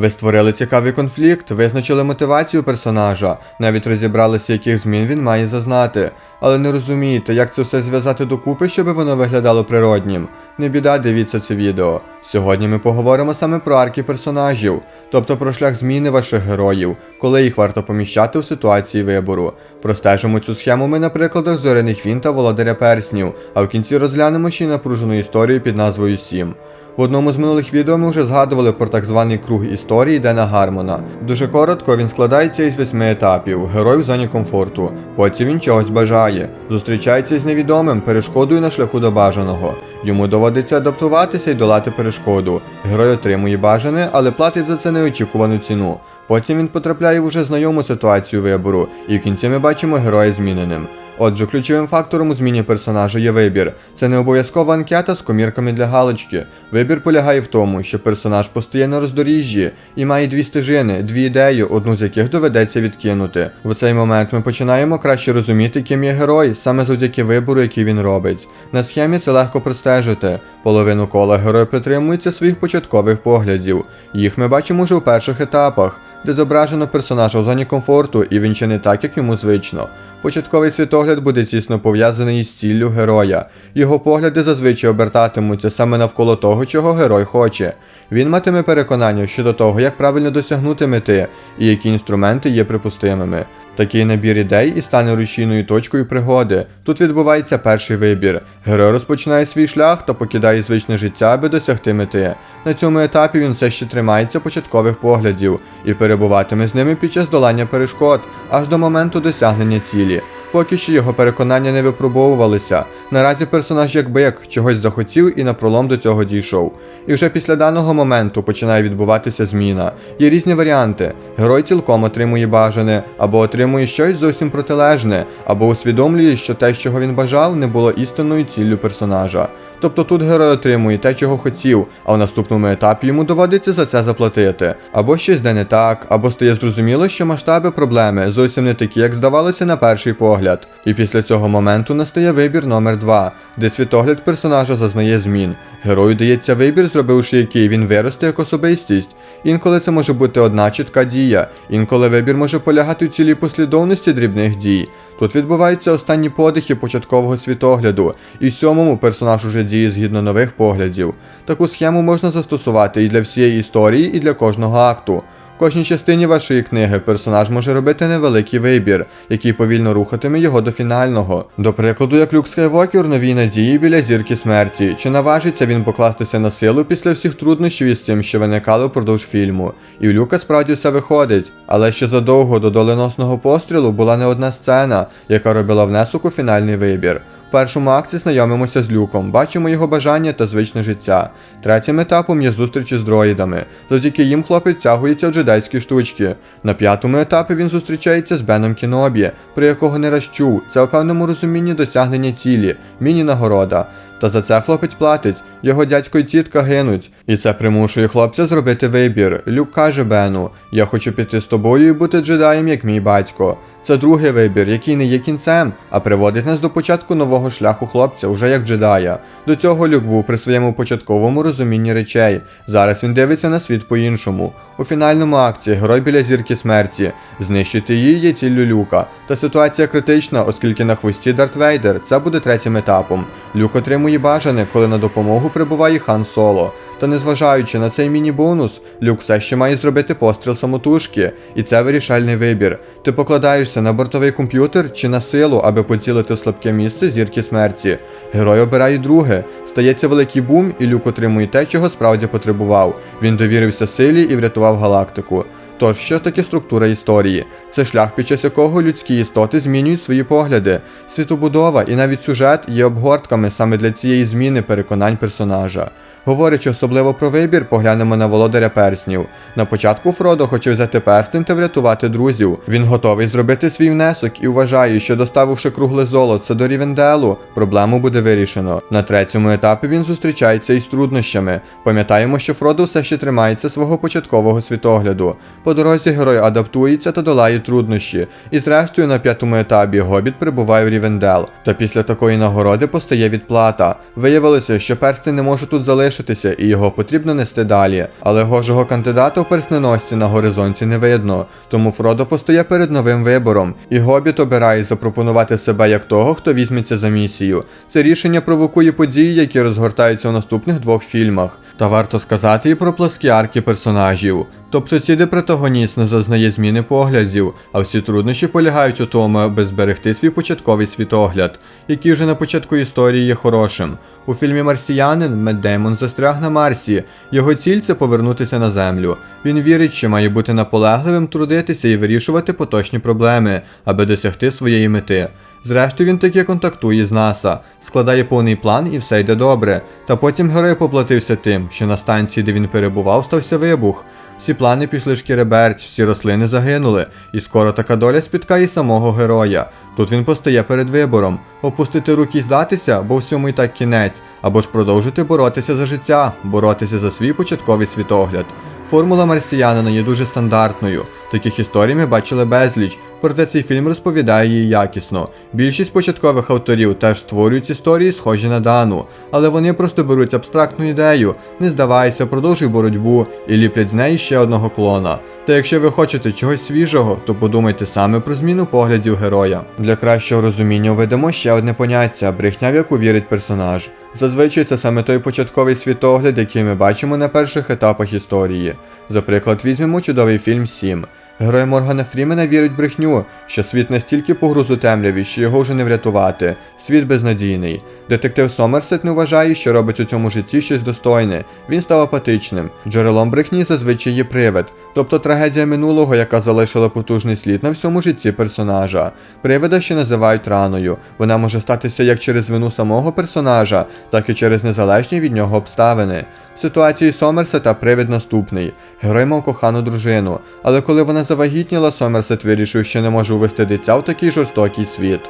Ви створили цікавий конфлікт, визначили мотивацію персонажа, навіть розібралися, яких змін він має зазнати. Але не розумієте, як це все зв'язати докупи, щоб воно виглядало природнім. Не біда, дивіться це відео. Сьогодні ми поговоримо саме про арки персонажів, тобто про шлях зміни ваших героїв, коли їх варто поміщати у ситуації вибору. Простежимо цю схему ми на прикладах зоряних він та володаря перснів, а в кінці розглянемо ще й напружену історію під назвою Сім. В одному з минулих відео ми вже згадували про так званий круг історії Дена Гармона. Дуже коротко він складається із восьми етапів: герой в зоні комфорту. Потім він чогось бажає, зустрічається з невідомим, перешкодою на шляху до бажаного. Йому доводиться адаптуватися і долати перешкоду. Герой отримує бажане, але платить за це неочікувану ціну. Потім він потрапляє в уже знайому ситуацію вибору, і в кінці ми бачимо героя зміненим. Отже, ключовим фактором у зміні персонажа є вибір. Це не обов'язкова анкета з комірками для галочки. Вибір полягає в тому, що персонаж постає на роздоріжжі і має дві стежини, дві ідеї, одну з яких доведеться відкинути. В цей момент ми починаємо краще розуміти, ким є герой, саме завдяки вибору, який він робить. На схемі це легко простежити. Половину кола герой притримується своїх початкових поглядів. Їх ми бачимо вже у перших етапах де зображено персонажа у зоні комфорту, і він чинить так, як йому звично. Початковий світогляд буде тісно пов'язаний із ціллю героя. Його погляди зазвичай обертатимуться саме навколо того, чого герой хоче. Він матиме переконання щодо того, як правильно досягнути мети і які інструменти є припустимими. Такий набір ідей і стане рушійною точкою пригоди. Тут відбувається перший вибір. Герой розпочинає свій шлях та покидає звичне життя, аби досягти мети. На цьому етапі він все ще тримається початкових поглядів і перебуватиме з ними під час долання перешкод аж до моменту досягнення цілі. Поки що його переконання не випробовувалися. Наразі персонаж як бик чогось захотів і напролом до цього дійшов. І вже після даного моменту починає відбуватися зміна. Є різні варіанти. Герой цілком отримує бажане, або отримує щось зовсім протилежне, або усвідомлює, що те, чого він бажав, не було істинною ціллю персонажа. Тобто тут герой отримує те, чого хотів, а в наступному етапі йому доводиться за це заплатити. Або щось де не так, або стає зрозуміло, що масштаби проблеми зовсім не такі, як здавалося на перший погляд. І після цього моменту настає вибір номер 2, де світогляд персонажа зазнає змін. Герою дається вибір, зробивши який він виросте як особистість. Інколи це може бути одна чітка дія, інколи вибір може полягати у цілій послідовності дрібних дій. Тут відбуваються останні подихи початкового світогляду, і в сьомому персонаж уже діє згідно нових поглядів. Таку схему можна застосувати і для всієї історії, і для кожного акту. В кожній частині вашої книги персонаж може робити невеликий вибір, який повільно рухатиме його до фінального. До прикладу, як Люк Скайвокер новій надії біля зірки смерті, чи наважиться він покластися на силу після всіх труднощів із тим, що виникали впродовж фільму. І у Люка справді все виходить, але ще задовго до доленосного пострілу була не одна сцена, яка робила внесок у фінальний вибір. В першому акті знайомимося з люком, бачимо його бажання та звичне життя. Третім етапом є зустрічі з дроїдами. Завдяки їм хлопець тягується в джедайські штучки. На п'ятому етапі він зустрічається з Беном Кінобі, про якого не раз чув. Це у певному розумінні досягнення цілі, міні-нагорода. Та за це хлопець платить, його дядько і тітка гинуть. І це примушує хлопця зробити вибір. Люк каже Бену: Я хочу піти з тобою і бути джедаєм, як мій батько. Це другий вибір, який не є кінцем, а приводить нас до початку нового шляху хлопця, уже як джедая. До цього Люк був при своєму початковому розумінні речей. Зараз він дивиться на світ по-іншому. У фінальному акті герой біля зірки смерті. Знищити її є ціллю Люка. Та ситуація критична, оскільки на хвості Дарт Вейдер це буде третім етапом. Люк отримує бажане, коли на допомогу прибуває Хан Соло. Та незважаючи на цей міні-бонус, Люк все ще має зробити постріл самотужки, і це вирішальний вибір. Ти покладаєшся на бортовий комп'ютер чи на силу, аби поцілити слабке місце зірки смерті. Герой обирає друге. Стається великий бум, і Люк отримує те, чого справді потребував. Він довірився силі і врятував галактику. Тож, що таке структура історії? Це шлях, під час якого людські істоти змінюють свої погляди. Світобудова і навіть сюжет є обгортками саме для цієї зміни переконань персонажа. Говорячи особливо про вибір, поглянемо на володаря перснів. На початку Фродо хоче взяти перстень та врятувати друзів. Він готовий зробити свій внесок і вважає, що доставивши кругле золоце до Рівенделу, проблему буде вирішено. На третьому етапі він зустрічається із труднощами. Пам'ятаємо, що Фродо все ще тримається свого початкового світогляду. По дорозі герой адаптується та долає труднощі. І зрештою на п'ятому етапі Гобіт прибуває в Рівендел. Та після такої нагороди постає відплата. Виявилося, що перстень не може тут залишитися залишитися і його потрібно нести далі. Але гожого кандидата в персненосці на горизонті не видно, тому Фродо постає перед новим вибором, і Гобіт обирає запропонувати себе як того, хто візьметься за місію. Це рішення провокує події, які розгортаються у наступних двох фільмах. Та варто сказати і про пласкі арки персонажів. Тобто ці, де протагоніст не зазнає зміни поглядів, а всі труднощі полягають у тому, аби зберегти свій початковий світогляд, який вже на початку історії є хорошим. У фільмі Марсіянин Мед застряг на Марсі. Його ціль це повернутися на землю. Він вірить, що має бути наполегливим, трудитися і вирішувати поточні проблеми, аби досягти своєї мети. Зрештою, він таки контактує з НАСА, складає повний план і все йде добре. Та потім герой поплатився тим, що на станції, де він перебував, стався вибух. Всі плани пішли шкіреберть, всі рослини загинули, і скоро така доля спіткає самого героя. Тут він постає перед вибором: опустити руки і здатися, бо всьому і так кінець, або ж продовжити боротися за життя, боротися за свій початковий світогляд. Формула марсіянина є дуже стандартною. Таких історій ми бачили безліч, проте цей фільм розповідає її якісно. Більшість початкових авторів теж створюють історії, схожі на дану, але вони просто беруть абстрактну ідею, не здавайся, продовжуй боротьбу і ліплять з неї ще одного клона. Та якщо ви хочете чогось свіжого, то подумайте саме про зміну поглядів героя. Для кращого розуміння введемо ще одне поняття брехня, в яку вірить персонаж. Зазвичай це саме той початковий світогляд, який ми бачимо на перших етапах історії. За приклад візьмемо чудовий фільм 7. Герой Моргана Фрімена вірить брехню, що світ настільки погруз темряві, що його вже не врятувати. Світ безнадійний. Детектив Сомерсет не вважає, що робить у цьому житті щось достойне. Він став апатичним. Джерелом брехні зазвичай є привид, тобто трагедія минулого, яка залишила потужний слід на всьому житті персонажа. Привида ще називають раною. Вона може статися як через вину самого персонажа, так і через незалежні від нього обставини. В ситуації Сомерсета привид наступний. Герой мав кохану дружину, але коли вона завагітніла, Сомерсет вирішив, що не може увести дитя в такий жорстокий світ.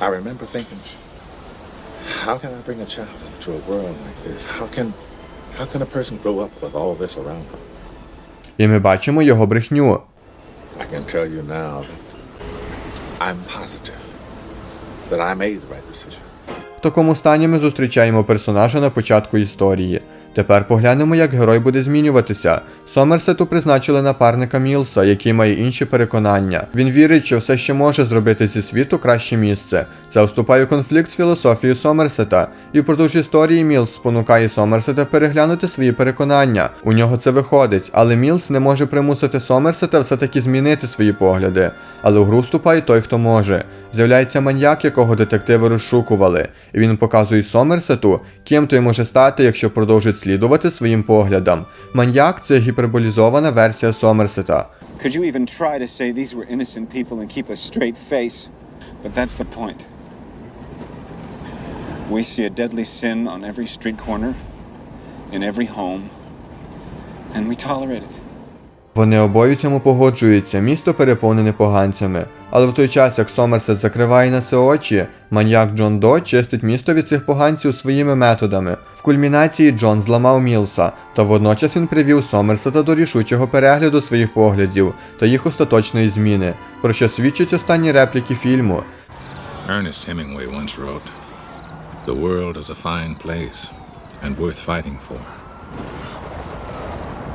I remember thinking, how can I bring a child into a world like this? How can, how can a person grow up with all this around them? І ми бачимо його брехню. I can tell you now that I'm positive that I made the right decision. В такому стані ми зустрічаємо персонажа на початку історії. Тепер поглянемо, як герой буде змінюватися. Сомерсету призначили напарника Мілса, який має інші переконання. Він вірить, що все ще може зробити зі світу краще місце. Це вступає у конфлікт з філософією Сомерсета. І впродовж історії Мілс спонукає Сомерсета переглянути свої переконання. У нього це виходить, але Мілс не може примусити Сомерсета все-таки змінити свої погляди. Але в гру вступає той, хто може. З'являється маньяк, якого детективи розшукували, і він показує Сомерсету, ким той може стати, якщо продовжить слідувати своїм поглядам. Маньяк це гіперболізована версія Сомерсета. Could you even. We see a deadly sin on every street corner, in every home, and we tolerate it. Вони обоє цьому погоджуються, місто переповнене поганцями. Але в той час, як Сомерсет закриває на це очі, маньяк Джон До чистить місто від цих поганців своїми методами. В кульмінації Джон зламав Мілса, та водночас він привів Сомерсета до рішучого перегляду своїх поглядів та їх остаточної зміни, про що свідчать останні репліки фільму. Ernest Hemingway once wrote, The world is a fine place and worth fighting for.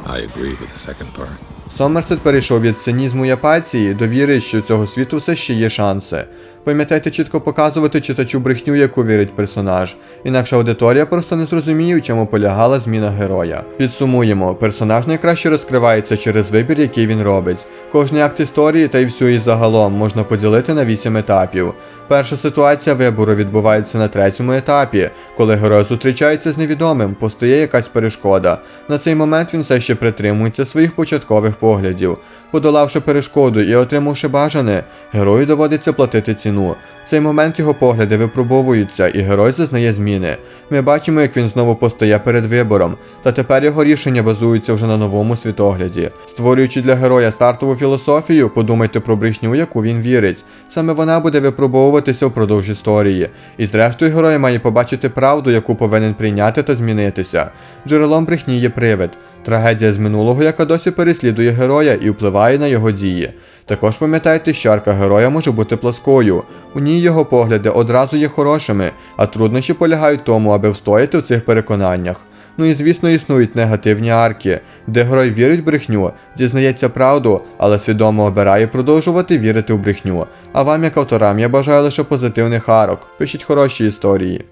I agree with the second part. Сомерсет перейшов від цинізму і апатії до віри, що цього світу все ще є шанси. Пам'ятайте чітко показувати читачу брехню, яку вірить персонаж, інакше аудиторія просто не зрозуміє, у чому полягала зміна героя. Підсумуємо, персонаж найкраще розкривається через вибір, який він робить. Кожний акт історії та й всю її загалом можна поділити на 8 етапів. Перша ситуація вибору відбувається на третьому етапі, коли герой зустрічається з невідомим, постає якась перешкода. На цей момент він все ще притримується своїх початкових поглядів. Подолавши перешкоду і отримавши бажане, герою доводиться платити ціну. В цей момент його погляди випробовуються, і герой зазнає зміни. Ми бачимо, як він знову постає перед вибором, та тепер його рішення базуються вже на новому світогляді. Створюючи для героя стартову філософію, подумайте про брехню, яку він вірить. Саме вона буде випробовуватися впродовж історії. І зрештою герой має побачити правду, яку повинен прийняти та змінитися. Джерелом брехні є привид. Трагедія з минулого, яка досі переслідує героя і впливає на його дії. Також пам'ятайте, що арка героя може бути пласкою. У ній його погляди одразу є хорошими, а труднощі полягають тому, аби встояти в цих переконаннях. Ну і звісно існують негативні арки, де герой вірить в брехню, дізнається правду, але свідомо обирає продовжувати вірити в брехню. А вам, як авторам, я бажаю лише позитивних арок. Пишіть хороші історії.